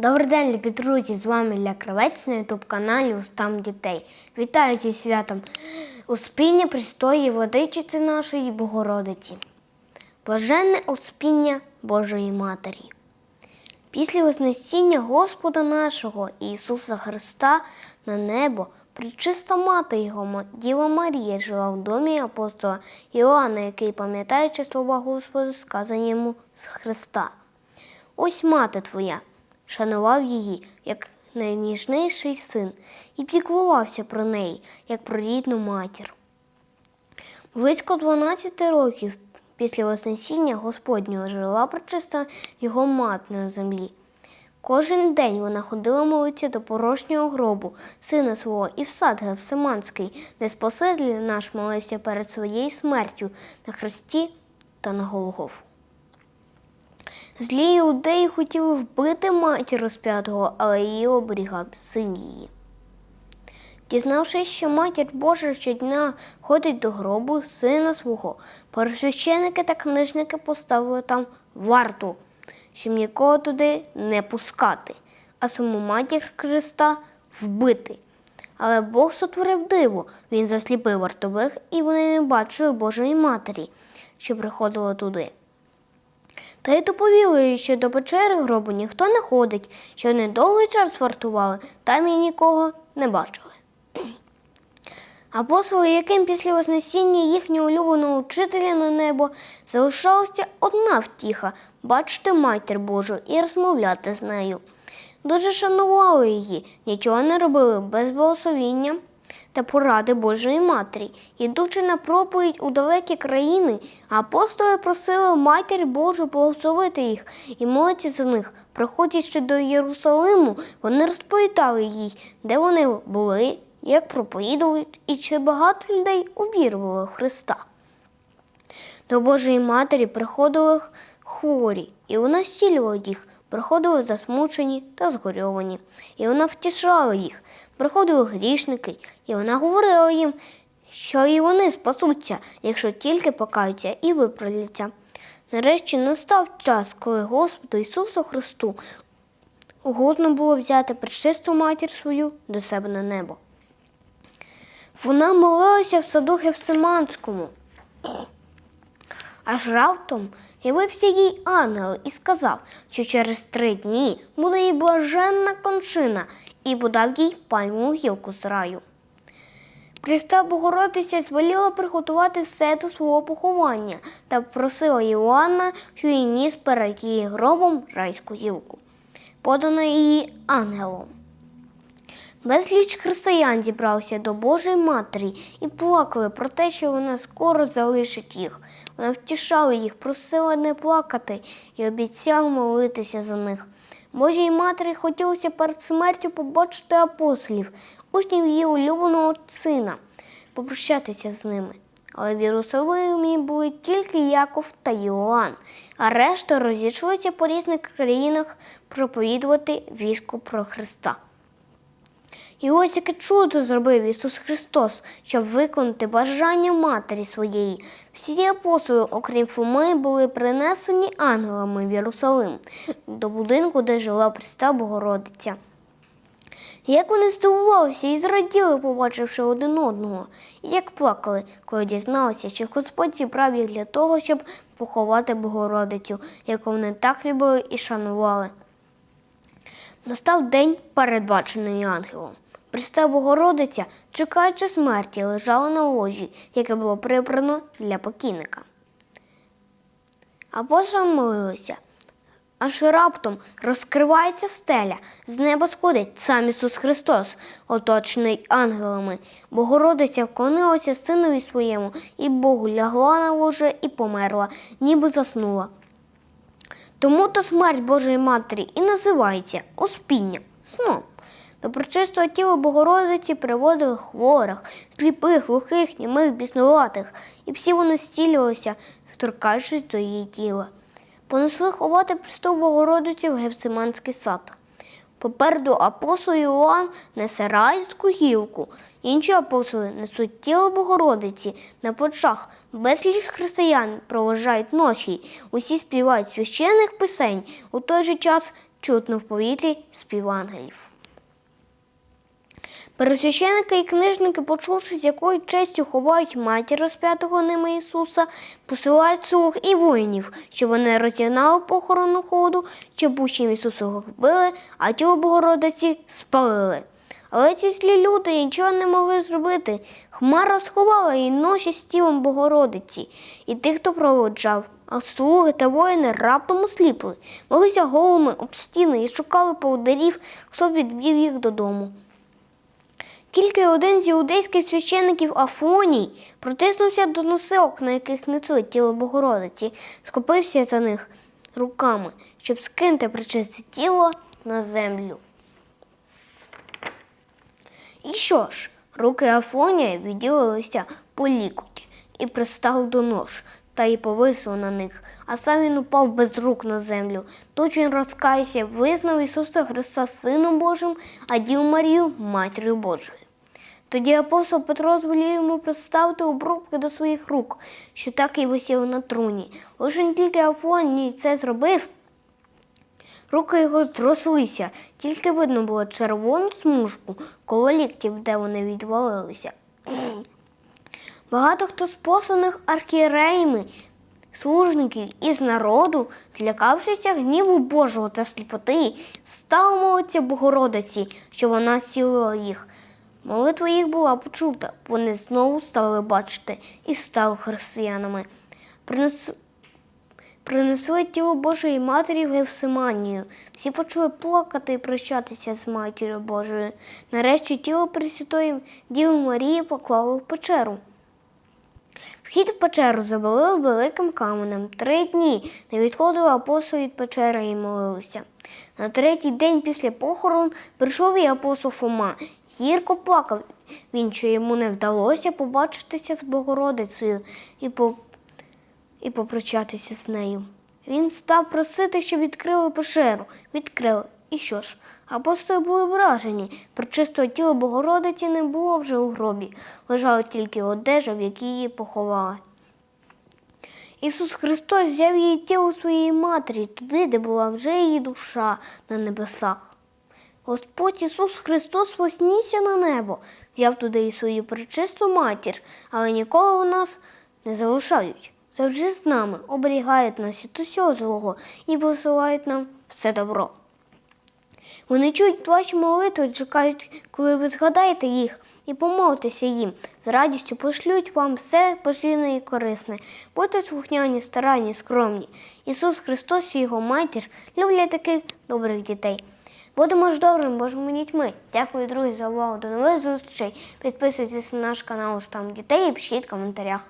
Добрий день, любі друзі! З вами Ілля Кравець на ютуб каналі Устам дітей. Вітаю зі святом Успіння Престої Владичиці нашої Богородиці. Блаженне успіння Божої Матері. Після Вознесіння Господа нашого Ісуса Христа на небо причиста мати Його Діва Марія жила в домі апостола Іоанна, який, пам'ятаючи слова Господа, сказані йому з Христа. Ось мати твоя, шанував її, як найніжніший син, і піклувався про неї, як про рідну матір. Близько 12 років після Вознесіння Господнього жила причиста його мати на землі. Кожен день вона ходила молитися до порожнього гробу сина свого і в сад Гефсиманський, де Спаситель наш молився перед своєю смертю на хресті та на Голгофу. Злі іудеї хотіли вбити матір розп'ятого, але її оберігав син її. Дізнавшись, що матір Божа щодня ходить до гробу сина свого, пересвященики та книжники поставили там варту, щоб нікого туди не пускати, а саму матір Христа вбити. Але Бог сотворив диво, він засліпив вартових, і вони не бачили Божої матері, що приходила туди. Та й доповіли, що до печери гробу ніхто не ходить, що вони довгий час вартували, там і нікого не бачили. Апостоли, яким після Вознесіння їхнього улюбленого учителя на небо залишалася одна втіха бачити матір Божу і розмовляти з нею. Дуже шанували її, нічого не робили без благословіння та поради Божої Матері. Ідучи на проповідь у далекі країни, апостоли просили Матір Божу благословити їх і молитися за них. Приходячи до Єрусалиму, вони розповідали їй, де вони були, як проповідали і чи багато людей увірували в Христа. До Божої Матері приходили хворі, і вона зцілювала їх, приходили засмучені та згорьовані, і вона втішала їх. Приходили грішники, і вона говорила їм, що і вони спасуться, якщо тільки покаються і виправляться. Нарешті настав час, коли Господу Ісусу Христу угодно було взяти пречисту матір свою до себе на небо. Вона молилася в саду Гефсиманському. Аж раптом явився їй ангел і сказав, що через три дні буде їй блаженна кончина, і подав їй пальмову гілку з раю. Христа Богородиця звеліла приготувати все до свого поховання та просила Іоанна, що їй ніс перед її гробом райську гілку, подано її ангелом. Безліч християн зібралися до Божої Матері і плакали про те, що вона скоро залишить їх. Вона втішала їх, просила не плакати і обіцяла молитися за них. Божій матері хотілося перед смертю побачити апостолів, учнів її улюбленого сина, попрощатися з ними. Але в Єрусалимі були тільки Яков та Йоанн, а решта розійшлися по різних країнах проповідувати війську про Христа. І ось яке чудо зробив Ісус Христос, щоб виконати бажання матері своєї. Всі апостоли, окрім Фоми, були принесені ангелами в Єрусалим до будинку, де жила Преста Богородиця. Як вони здивувалися і зраділи, побачивши один одного, і як плакали, коли дізналися, що Господь зібрав їх для того, щоб поховати Богородицю, яку вони так любили і шанували. Настав день, передбачений ангелом. Пресна Богородиця, чекаючи смерті, лежала на ложі, яке було прибрано для покійника. Апостол молилися. Аж раптом розкривається стеля, з неба сходить сам Ісус Христос, оточений ангелами. Богородиця вклонилася синові своєму, і Богу лягла на ложе і померла, ніби заснула. Тому то смерть Божої Матері і називається успінням, сном. До пречистого тіла Богородиці приводили хворих, сліпих, глухих, німих, біснуватих, і всі вони зцілювалися, торкаючись до її тіла. Понесли ховати престол Богородиці в Гефсиманський сад. Попереду апостол Іоанн несе райську гілку, інші апостоли несуть тіло Богородиці на плечах. Безліч християн проважають ночі. Усі співають священних пісень. У той же час чутно в повітрі спів ангелів. Пересвященники і книжники, почувши, з якою честю ховають матір розп'ятого ними Ісуса, посилають слуг і воїнів, щоб вони розігнали похорону ходу, щоб учнів Ісуса вбили, а тіло Богородиці спалили. Але ці злі люди нічого не могли зробити. Хмара сховала її ночі з тілом Богородиці, і тих, хто проводжав. А слуги та воїни раптом осліпли, молися голими об стіни і шукали поводарів, хто відвів їх додому. Тільки один з іудейських священиків Афоній протиснувся до носилок, на яких несли тіло Богородиці, схопився за них руками, щоб скинути причисте тіло на землю. І що ж, руки Афонія відділилися по лікуті і пристав до нож, та й повисив на них, а сам він упав без рук на землю. Тут він розкаявся, визнав Ісуса Христа Сином Божим, а Діву Марію Матір'ю Божою. Тоді апостол Петро звелів йому представити обрубки до своїх рук, що так і висіли на труні. Лише тільки Афоній це зробив, руки його зрослися, тільки видно було червону смужку коло ліктів, де вони відвалилися. Багато хто з посланих архієреями, служників із народу, злякавшися гніву Божого та сліпоти, став молитися Богородиці, що вона зцілила їх. Молитва їх була почута, вони знову стали бачити і стали християнами. Принес... Принесли тіло Божої Матері в Гевсиманію. Всі почали плакати і прощатися з Матір'ю Божою. Нарешті тіло Пресвятої Діви Марії поклали в печеру. Вхід в печеру завалили великим каменем. Три дні не відходили апостоли від печери і молилися. На третій день після похорон прийшов і апостол Фома. Гірко плакав він, що йому не вдалося побачитися з Богородицею і, по... і попрощатися з нею. Він став просити, щоб відкрили печеру. Відкрили. І що ж? Апостоли були вражені. Причистого тіла Богородиці не було вже у гробі. Лежала тільки одежа, в якій її поховали. Ісус Христос взяв її тіло своєї матері туди, де була вже її душа на небесах. Господь Ісус Христос вознісся на небо, взяв туди і свою пречисту матір, але ніколи у нас не залишають. Завжди з нами оберігають нас від усього злого і посилають нам все добро. Вони чують плач молитви, чекають, коли ви згадаєте їх і помолитеся їм. З радістю пошлють вам все потрібне і корисне. Будьте слухняні, старанні, скромні. Ісус Христос і Його матір люблять таких добрих дітей. Будемо ж добрими Божими дітьми. Дякую, друзі, за увагу. До нових зустрічей. Підписуйтесь на наш канал «Стам дітей і пишіть в коментарях.